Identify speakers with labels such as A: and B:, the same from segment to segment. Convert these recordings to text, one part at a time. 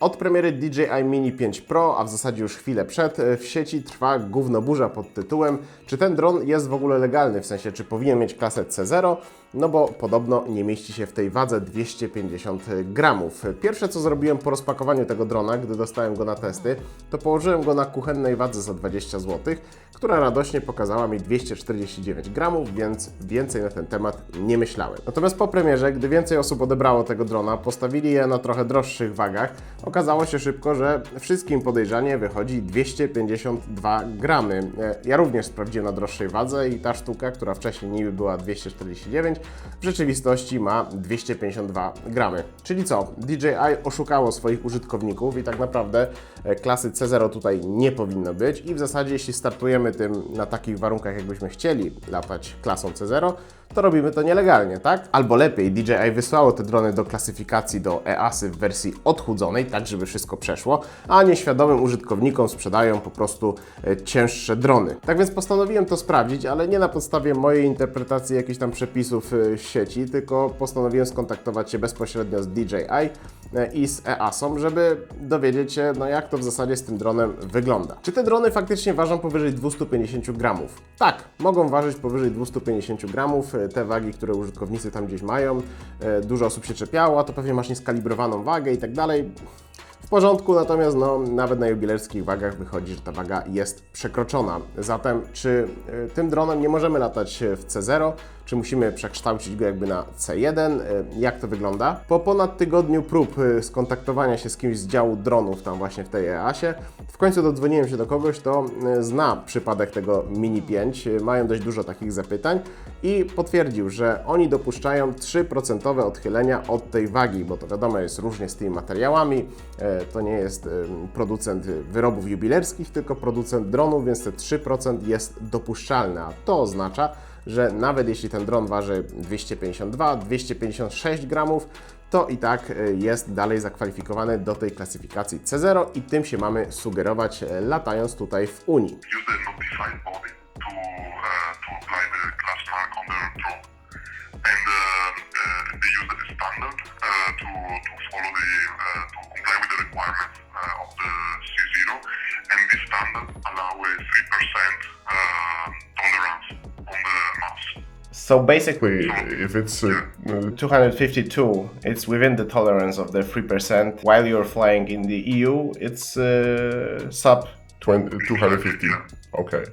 A: Od premiery DJI Mini 5 Pro, a w zasadzie już chwilę przed, w sieci trwa gównoburza pod tytułem czy ten dron jest w ogóle legalny, w sensie czy powinien mieć klasę C0, no bo podobno nie mieści się w tej wadze 250 gramów. Pierwsze co zrobiłem po rozpakowaniu tego drona, gdy dostałem go na testy, to położyłem go na kuchennej wadze za 20 zł, która radośnie pokazała mi 249 gramów, więc więcej na ten temat nie myślałem. Natomiast po premierze, gdy więcej osób odebrało tego drona, postawili je na trochę droższych wagach, okazało się szybko, że wszystkim podejrzanie wychodzi 252 gramy. Ja również sprawdziłem na droższej wadze i ta sztuka, która wcześniej niby była 249, w rzeczywistości ma 252 gramy. Czyli co? DJI oszukało swoich użytkowników i tak naprawdę e, klasy C0 tutaj nie powinno być i w zasadzie jeśli startujemy tym na takich warunkach, jakbyśmy chcieli latać klasą C0, to robimy to nielegalnie, tak? Albo lepiej, DJI wysłało te drony do klasyfikacji do EASY w wersji odchudzonej, tak żeby wszystko przeszło, a nieświadomym użytkownikom sprzedają po prostu e, cięższe drony. Tak więc postanowiłem to sprawdzić, ale nie na podstawie mojej interpretacji jakichś tam przepisów e, sieci, tylko postanowiłem skontaktować się bezpośrednio z DJI e, i z EASą, żeby dowiedzieć się, no jak to w zasadzie z tym dronem wygląda. Czy te drony faktycznie ważą powyżej 250 gramów? Tak, mogą ważyć powyżej 250 gramów, te wagi, które użytkownicy tam gdzieś mają. E, Dużo osób się czepiało, to pewnie masz nieskalibrowaną wagę i tak dalej. W porządku, natomiast no, nawet na jubilerskich wagach wychodzi, że ta waga jest przekroczona. Zatem, czy y, tym dronem nie możemy latać w C0, czy musimy przekształcić go jakby na C1? Y, Jak to wygląda? Po ponad tygodniu prób y, skontaktowania się z kimś z działu dronów tam właśnie w tej EASie, w końcu dodzwoniłem się do kogoś, kto y, zna przypadek tego Mini 5. Y, Mają dość dużo takich zapytań i potwierdził, że oni dopuszczają 3% odchylenia od tej wagi, bo to wiadomo jest różnie z tymi materiałami. To nie jest producent wyrobów jubilerskich, tylko producent dronów, więc te 3% jest dopuszczalne, a to oznacza, że nawet jeśli ten dron waży 252-256 gramów, to i tak e, jest dalej zakwalifikowany do tej klasyfikacji C0 i tym się mamy sugerować e, latając tutaj w Unii.
B: to to
A: So basically,
C: if it's uh, uh,
A: 252, it's within the tolerance of the 3%. While you're flying in the EU, it's uh, sub
C: 20, 250, okay.
B: It,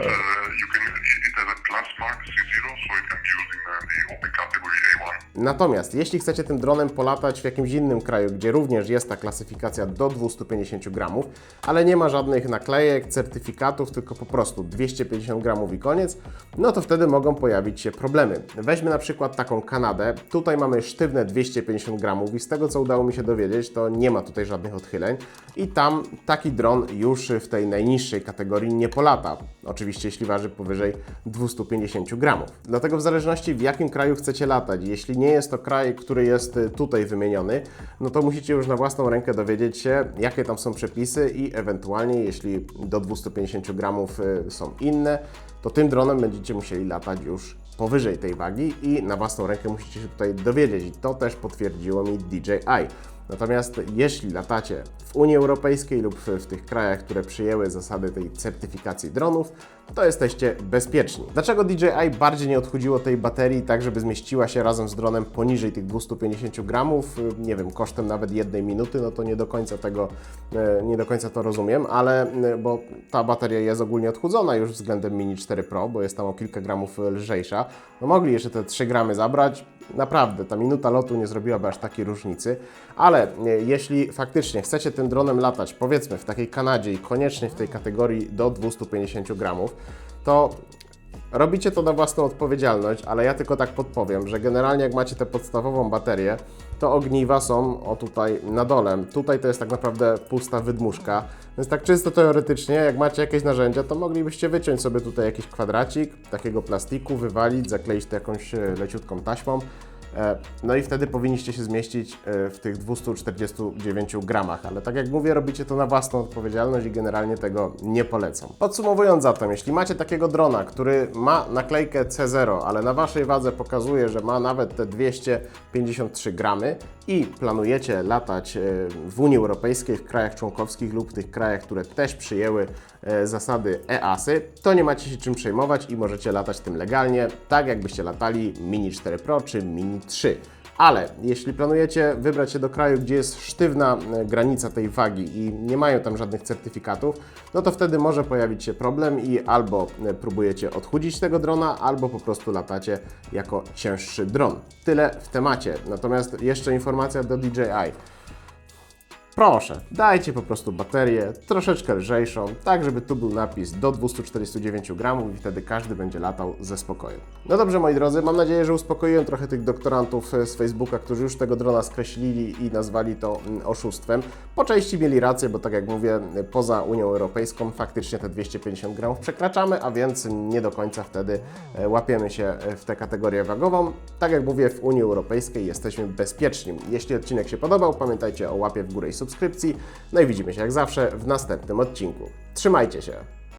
B: uh, you can it has a class mark C0, so it can be used in uh, the open category A1.
A: Natomiast jeśli chcecie tym dronem polatać w jakimś innym kraju, gdzie również jest ta klasyfikacja do 250 gramów, ale nie ma żadnych naklejek, certyfikatów, tylko po prostu 250 gramów i koniec, no to wtedy mogą pojawić się problemy. Weźmy na przykład taką Kanadę. Tutaj mamy sztywne 250 gramów i z tego co udało mi się dowiedzieć, to nie ma tutaj żadnych odchyleń i tam taki dron już w tej najniższej kategorii nie polata. Oczywiście jeśli waży powyżej 250 gramów. Dlatego w zależności w jakim kraju chcecie latać, jeśli nie jest to kraj, który jest y, tutaj wymieniony, no to musicie już na własną rękę dowiedzieć się, jakie tam są przepisy i ewentualnie, jeśli do 250 gramów y, są inne, to tym dronem będziecie musieli latać już powyżej tej wagi i na własną rękę musicie się tutaj dowiedzieć. I to też potwierdziło mi DJI. Natomiast jeśli latacie w Unii Europejskiej lub w, tych krajach, które przyjęły zasady tej certyfikacji dronów, to jesteście bezpieczni. Dlaczego DJI bardziej nie odchudziło tej baterii tak, żeby zmieściła się razem z dronem poniżej tych 250 gramów? Nie wiem, kosztem nawet jednej minuty, no to nie do końca tego, e, nie do końca to rozumiem, ale e, bo ta bateria jest ogólnie odchudzona już względem Mini 4 Pro, bo jest tam o kilka gramów lżejsza. No mogli jeszcze te 3 gramy zabrać, Naprawdę, ta minuta lotu nie zrobiłaby aż takiej różnicy, ale e, jeśli faktycznie chcecie tym dronem latać, powiedzmy w takiej Kanadzie i koniecznie w tej kategorii do 250 gramów, to robicie to na własną odpowiedzialność, ale ja tylko tak podpowiem, że generalnie jak macie tę podstawową baterię, to ogniwa są o tutaj na dole. Tutaj to jest tak naprawdę pusta wydmuszka, więc tak czysto teoretycznie, jak macie jakieś narzędzia, to moglibyście wyciąć sobie tutaj jakiś kwadracik takiego plastiku, wywalić, zakleić to jakąś e, leciutką taśmą No i wtedy powinniście się zmieścić e, w tych 249 gramach, ale tak jak mówię, robicie to na własną odpowiedzialność i generalnie tego nie polecam. Podsumowując zatem, jeśli macie takiego drona, który ma naklejkę C0, ale na waszej wadze pokazuje, że ma nawet te 253 gramy i planujecie latać e, w Unii Europejskiej, w krajach członkowskich lub tych krajach, które też przyjęły e, zasady EASY, to nie macie się czym przejmować i możecie latać tym legalnie, tak jakbyście latali Mini 4 Pro czy Mini 3. Ale jeśli planujecie wybrać się do kraju, gdzie jest sztywna e, granica tej wagi i nie mają tam żadnych certyfikatów, no to wtedy może pojawić się problem i albo e, próbujecie odchudzić tego drona, albo po prostu latacie jako cięższy dron. Tyle w temacie. Natomiast jeszcze informacja do DJI. Proszę, dajcie po prostu baterię troszeczkę lżejszą, tak żeby tu był napis do 249 gramów i wtedy każdy będzie latał ze spokojem. No dobrze moi drodzy, mam nadzieję, że uspokoiłem trochę tych doktorantów e, z Facebooka, którzy już tego drona skreślili i nazwali to mm, oszustwem. Po części mieli rację, bo tak jak mówię, e, poza Unią Europejską faktycznie te 250 gramów przekraczamy, a więc nie do końca wtedy e, łapiemy się w tę kategorię wagową. Tak jak mówię, w Unii Europejskiej jesteśmy bezpieczni. Jeśli odcinek się podobał, pamiętajcie o łapie w górę i subskrypcji. No i widzimy się jak zawsze w następnym odcinku. Trzymajcie się!